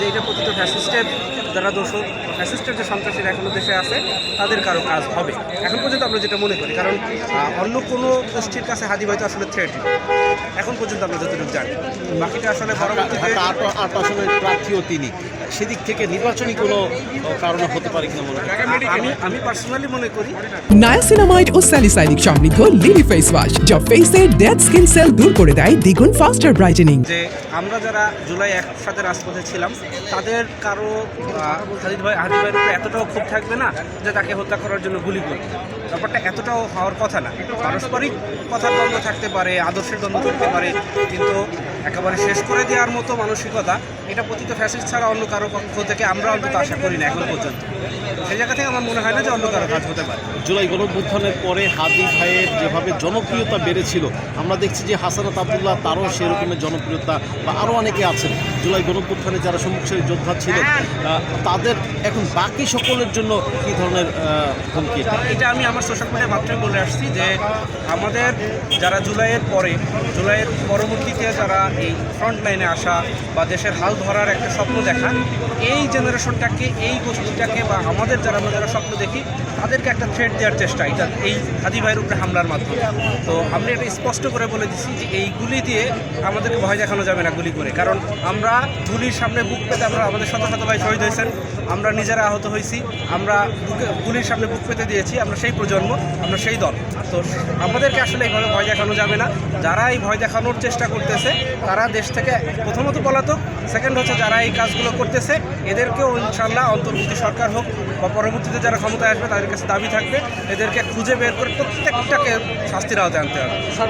যে এটা প্রকৃত ফ্যাসিস্টের যারা দোষক ফ্যাসিস্টের যে সন্ত্রাসীরা এখনও দেশে আছে তাদের কারও কাজ হবে। এখন পর্যন্ত আমরা যেটা মনে করি কারণ অন্য কোনো গোষ্ঠীর কাছে হাদি হয়তো আসলে থ্রেট এখন পর্যন্ত আমরা যতটুকু জানি। বাকিটা আসলে ঢাকা পরবর্তীতে আট আসনের প্রার্থীও তিনি। সেদিক থেকে নির্বাচনী কোনো কারণে হতে পারে কিনা মনে হয়। আমি আমি পার্সোনালি মনে করি নায়াসিনামাইড ও স্যালিসাইলিক সমৃদ্ধ লিলি ফেস ওয়াশ যা ফেসের ডেড স্কিন সেল দূর করে দেয় দ্বিগুণ ফাস্টার ব্রাইটেনিং যে আমরা যারা জুলাই একসাথে রাজপথে ছিলাম তাদের কারও হাদিদ ভাই হাদিদ ভাইয়ের উপরে এতটাও ক্ষোভ থাকবে না যে তাকে হত্যা করার জন্য গুলি করবে। ব্যাপারটা এতটাও হওয়ার কথা না। পারস্পরিক কথার দ্বন্দ্ব থাকতে পারে, আদর্শের দ্বন্দ্ব থাকতে পারে, কিন্তু একেবারে শেষ করে দেওয়ার মতো মানসিকতা এটা পতিত ফ্যাসিস্ট ছাড়া অন্য কারও পক্ষ থেকে আমরা অন্তত আশা করি না এখন পর্যন্ত। সেই জায়গা থেকে আমার মনে হয় না যে অন্য কারও কাজ হতে পারে। জুলাই গণঅভ্যুত্থানের পরে হাদি ভাইয়ের যেভাবে জনপ্রিয়তা বেড়েছিল, আমরা দেখছি যে হাসানাত আবদুল্লাহ তারও সেরকমের জনপ্রিয়তা বা আরও অনেকে আছেন। জুলাই গণঅভ্যুত্থানে যারা সম্মুখসারী যোদ্ধা ছিলেন। তাদের এখন বাকি সকলের জন্য কী ধরনের হুমকি? এটা? আমি আমার সোশ্যাল মিডিয়া মাত্রই বলে আসছি যে আমাদের যারা জুলাইয়ের পরে জুলাইয়ের পরবর্তীতে যারা এই ফ্রন্ট লাইনে আসা বা দেশের হাল ধরার একটা স্বপ্ন দেখা এই জেনারেশনটাকে এই গোষ্ঠীটাকে বা আমাদের যারা আমরা যারা স্বপ্ন দেখি তাদেরকে একটা থ্রেড দেওয়ার চেষ্টা এটা এই হাদি ভাইয়ের উপরে হামলার মাধ্যমে। তো আমরা এটা স্পষ্ট করে বলে দিচ্ছি যে এই গুলি দিয়ে আমাদেরকে ভয় দেখানো যাবে না গুলি করে। কারণ আমরা গুলির সামনে বুক পেতে আমরা আমাদের শত শত ভাই শহীদ হয়েছেন। আমরা নিজেরা আহত হয়েছি। আমরা বুকে- গুলির সামনে বুক পেতে দিয়েছি। আমরা সেই প্রজন্ম, আমরা সেই দল। তো আমাদেরকে আসলে এইভাবে ভয় দেখানো যাবে না। যারা এই ভয় দেখানোর চেষ্টা করতেছে, তারা দেশ থেকে প্রথমত পলাতক সেকেন্ড হচ্ছে যারা এই কাজগুলো করতেছে, এদেরকেও ইনশাল্লাহ অন্তর্বর্তী সরকার হোক বা পরবর্তীতে যারা ক্ষমতায় আসবে, তাদের কাছে দাবি থাকবে। এদেরকে খুঁজে বের করে প্রত্যেকটাকে শাস্তির আওতায় আনতে হবে।